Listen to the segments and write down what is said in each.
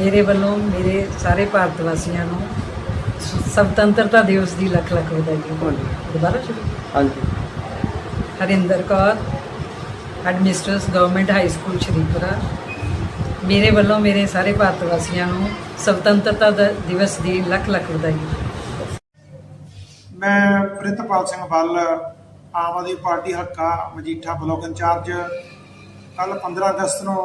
ਮੇਰੇ ਵੱਲੋਂ ਮੇਰੇ ਸਾਰੇ ਭਾਰਤ ਵਾਸੀਆਂ ਨੂੰ ਸੁਤੰਤਰਤਾ ਦਿਵਸ ਦੀ ਲੱਖ ਲੱਖ ਵਧਾਈ ਹਾਂਜੀ। ਦੁਬਾਰਾ ਸ਼ੁਰੂ। ਹਾਂਜੀ। Harinder Kaur administers government high school Sharifpura ਮੇਰੇ ਵੱਲੋਂ ਮੇਰੇ ਸਾਰੇ ਭਾਰਤ ਵਾਸੀਆਂ ਨੂੰ ਸੁਤੰਤਰਤਾ ਦਿਵਸ ਦੀ ਲੱਖ ਲੱਖ ਵਧਾਈ ਮੈਂ ਪ੍ਰਿਤਪਾਲ ਸਿੰਘ ਬੱਲ ਆਮ ਆਦਮੀ ਪਾਰਟੀ ਹਲਕਾ ਮਜੀਠਾ ਬਲਾਕ ਇੰਚਾਰਜ ਕੱਲ 15 ਅਗਸਤ ਨੂੰ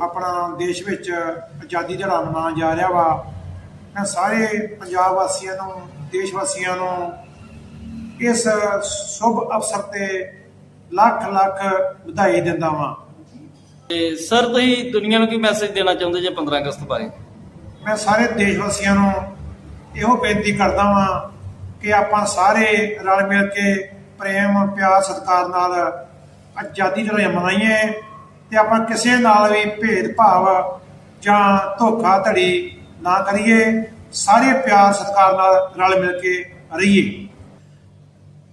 ਆਪਣਾ ਦੇਸ਼ ਵਿੱਚ ਆਜ਼ਾਦੀ ਦਿਹਾੜਾ ਮਨਾਇਆ ਜਾ ਰਿਹਾ ਵਾ। ਮੈਂ ਸਾਰੇ ਪੰਜਾਬ ਵਾਸੀਆਂ ਨੂੰ ਦੇਸ਼ ਵਾਸੀਆਂ ਨੂੰ ਇਸ ਸ਼ੁਭ ਅਵਸਰ ਤੇ ਲੱਖ ਲੱਖ ਵਧਾਈ ਦਿੰਦਾ ਵਾਂ। ਤੇ ਸਰ ਤੁਸੀਂ ਦੁਨੀਆ ਨੂੰ ਕੀ ਮੈਸੇਜ ਦੇਣਾ ਚਾਹੁੰਦੇ ਜੇ 15 ਅਗਸਤ ਬਾਰੇ? ਮੈਂ ਸਾਰੇ ਦੇਸ਼ ਵਾਸੀਆਂ ਨੂੰ ਇਹੋ ਬੇਨਤੀ ਕਰਦਾ ਵਾਂ ਕਿ ਆਪਾਂ ਸਾਰੇ ਰਲ ਮਿਲ ਕੇ ਪ੍ਰੇਮ ਪਿਆਰ ਸਤਿਕਾਰ ਨਾਲ ਆਜ਼ਾਦੀ ਜਿਹੜਾ ਮਨਾਈਏ। ਤੇ ਆਪਾਂ ਕਿਸੇ ਨਾਲ ਵੀ ਭੇਦ ਭਾਵ ਜਾਂ ਧੋਖਾ ਧੜੀ ਨਾ ਕਰੀਏ, ਸਾਰੇ ਪਿਆਰ ਸਤਿਕਾਰ ਨਾਲ ਰਲ ਮਿਲ ਕੇ ਰਹੀਏ।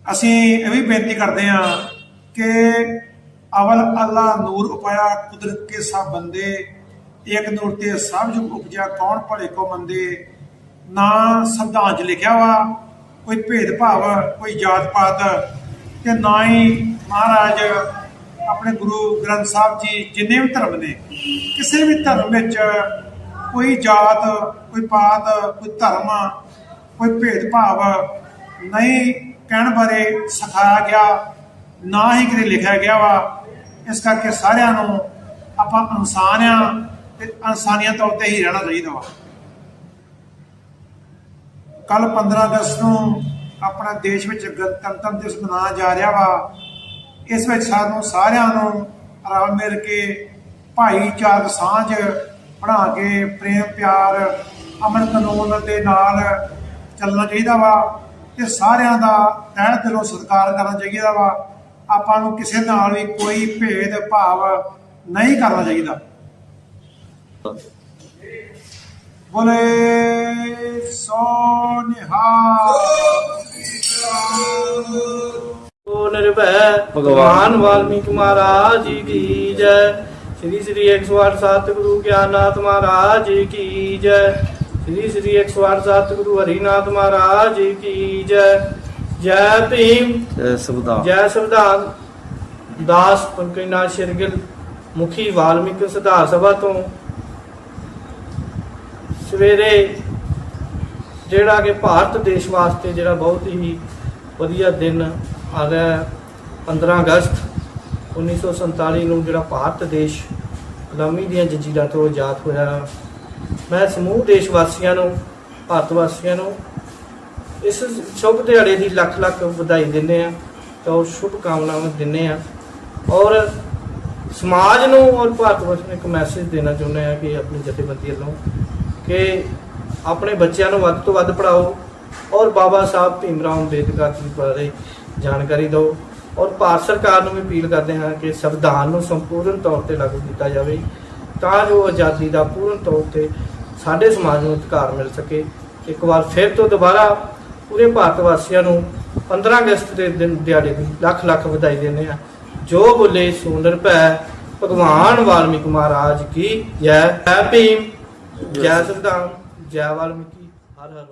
ਅਸੀਂ ਇਹ ਵੀ ਬੇਨਤੀ ਕਰਦੇ ਹਾਂ ਕਿ ਅਵਲ ਅੱਲਾ ਨੂਰ ਉਪਾਇਆ ਕੁਦਰਤ ਕੇ ਸਭ ਬੰਦੇ, ਇੱਕ ਨੂਰ ਤੇ ਸਭ ਜੁਗ ਉਪਜਿਆ ਕੌਣ ਭਲੇ ਕੋ ਮੰਦੇ, ਨਾ ਸੰਵਿਧਾਨ 'ਚ ਲਿਖਿਆ ਵਾ, ਕੋਈ ਭੇਦਭਾਵ, ਕੋਈ ਜਾਤ ਪਾਤ ਤੇ ਨਾ ਹੀ ਮਹਾਰਾਜ ਆਪਣੇ ਗੁਰੂ ਗ੍ਰੰਥ ਸਾਹਿਬ ਜੀ ਜਿੰਨੇ ਵੀ ਧਰਮ ਨੇ, ਕਿਸੇ ਵੀ ਧਰਮ ਵਿੱਚ ਕੋਈ ਜਾਤ, ਕੋਈ ਪਾਤ, ਕੋਈ ਧਰਮ, ਕੋਈ ਭੇਦਭਾਵ ਨਹੀਂ ਕਹਿਣ ਬਾਰੇ ਸਿਖਾਇਆ ਗਿਆ, ਨਾ ਹੀ ਕਿਤੇ ਲਿਖਿਆ ਗਿਆ ਵਾ। ਇਸ ਕਰਕੇ ਸਾਰਿਆਂ ਨੂੰ ਆਪਾਂ ਇਨਸਾਨ ਆ ਤੇ ਇਨਸਾਨੀਅਤ ਤੌਰ ਤੇ ਹੀ ਰਹਿਣਾ ਚਾਹੀਦਾ ਵਾ। ਕੱਲ 15 ਅਗਸਤ ਨੂੰ ਆਪਣਾ ਦੇਸ਼ ਵਿੱਚ ਗਣਤੰਤਰ ਦਿਵਸ ਮਨਾਇਆ ਜਾ ਰਿਹਾ ਵਾ। ਇਸ ਵਿੱਚ ਸਾਨੂੰ ਸਾਰਿਆਂ ਨੂੰ ਰਲ ਮਿਲ ਕੇ ਭਾਈਚਾਰਕ ਸਾਂਝ ਬਣਾ ਕੇ ਪ੍ਰੇਮ, ਪਿਆਰ ਅਮਨ ਕਾਨੂੰਨ ਦੇ ਨਾਲ ਚੱਲਣਾ ਚਾਹੀਦਾ ਵਾ ਤੇ ਸਾਰਿਆਂ ਦਾ ਤਹਿ ਦਿਲੋਂ ਸਤਿਕਾਰ ਕਰਨਾ ਚਾਹੀਦਾ ਵਾ। ਆਪਾਂ ਨੂੰ ਕਿਸੇ ਨਾਲ ਵੀ ਕੋਈ ਭੇਦ ਭਾਵ ਨਹੀਂ ਕਰਨਾ ਚਾਹੀਦਾ। ਬੋਲੇ ਸੋ ਨਿਹਾਲ। ਨਿਰਭੈ। ਭਗਵਾਨ ਵਾਲਮੀਕ ਮਹਾਰਾਜ ਜੀ ਕੀ ਜੈ। ਸ੍ਰੀ ਸ੍ਰੀ 108 ਸਤਿਗੁਰੂ ਗਿਆਨਨਾਥ ਮਹਾਰਾਜ ਜੀ ਕੀ ਜੈ। ਸ੍ਰੀ ਸ੍ਰੀ 108 ਸਤਿਗੁਰੂ ਹਰੀਨਾਥ ਮਹਾਰਾਜ ਜੀ ਕੀ ਜੈ। ਜੈ ਭੀਮ। ਜੈ ਸੰਵਿਧਾਨ। ਜੈ ਸੰਵਿਧਾਨ। ਦਾਸ ਪੰਕਜਨਾਥ ਸ਼ਿਰਗਿਲ ਮੁਖੀ ਵਾਲਮੀਕ ਸੁਧਾਰ ਸਭਾ ਤੋਂ। ਸਵੇਰੇ ਜਿਹੜਾ ਕਿ ਭਾਰਤ ਦੇਸ਼ ਵਾਸਤੇ ਜਿਹੜਾ ਬਹੁਤ ਹੀ ਵਧੀਆ ਦਿਨ ਆ ਰਿਹਾ ਹੈ, 15 ਅਗਸਤ 1947 ਨੂੰ ਜਿਹੜਾ ਭਾਰਤ ਦੇਸ਼ ਗੁਲਾਮੀ ਦੀਆਂ ਜੰਜੀਰਾਂ ਤੋਂ ਆਜ਼ਾਦ ਹੋਇਆ। ਮੈਂ ਸਮੂਹ ਦੇਸ਼ ਵਾਸੀਆਂ ਨੂੰ ਭਾਰਤ ਵਾਸੀਆਂ ਨੂੰ ਇਸ ਸ਼ੁਭ ਦਿਹਾੜੇ ਦੀ ਲੱਖ ਲੱਖ ਵਧਾਈ ਦਿੰਦੇ ਆ ਤਾਂ ਸ਼ੁਭ ਕਾਮਨਾਵਾਂ ਦਿੰਦੇ ਆ ਔਰ ਸਮਾਜ ਨੂੰ ਔਰ ਭਾਰਤ ਵਰਸ਼ ਨੂੰ ਇੱਕ ਮੈਸੇਜ ਦੇਣਾ ਚਾਹੁੰਦੇ ਆ ਕਿ ਆਪਣੀ ਜਥੇਬੰਦੀ ਵੱਲੋਂ ਕਿ ਆਪਣੇ ਬੱਚਿਆਂ ਨੂੰ ਵੱਧ ਤੋਂ ਵੱਧ ਪੜਾਓ ਔਰ ਬਾਬਾ ਸਾਹਿਬ ਭੀਮ ਰਾਮ ਅੰਬੇਦਕਰ ਜੀ ਬਾਰੇ ਜਾਣਕਾਰੀ ਦਿਓ ਔਰ ਭਾਰਤ ਸਰਕਾਰ ਨੂੰ ਵੀ ਅਪੀਲ ਕਰਦੇ ਹਾਂ ਕਿ ਸੰਵਿਧਾਨ ਨੂੰ ਸੰਪੂਰਨ ਤੌਰ ਤੇ ਲਾਗੂ ਕੀਤਾ ਜਾਵੇ ਤਾਂ ਜੋ ਆਜ਼ਾਦੀ ਦਾ ਪੂਰਨ ਤੌਰ ਤੇ ਸਾਡੇ ਸਮਾਜ ਨੂੰ ਅਧਿਕਾਰ ਮਿਲ ਸਕੇ। ਇੱਕ ਵਾਰ ਫਿਰ ਤੋਂ ਦੁਬਾਰਾ ਪੂਰੇ ਭਾਰਤ ਵਾਸੀਆਂ ਨੂੰ 15 ਅਗਸਤ ਦੇ ਦਿਨ ਦਿਹਾੜੇ ਦੀ ਲੱਖ ਲੱਖ ਵਧਾਈ ਦਿੰਦੇ ਆ ਜੋ ਬੋਲੇ ਸੋਨਰ ਭੈ ਭਗਵਾਨ ਵਾਲਮੀਕ ਮਹਾਰਾਜ ਕੀ ਜੈ। ਜੈ ਭੀਮ, ਜੈ ਸੰਵਿਧਾਨ, ਜੈ ਵਾਲਮੀਕੀ, ਹਰ ਹਰ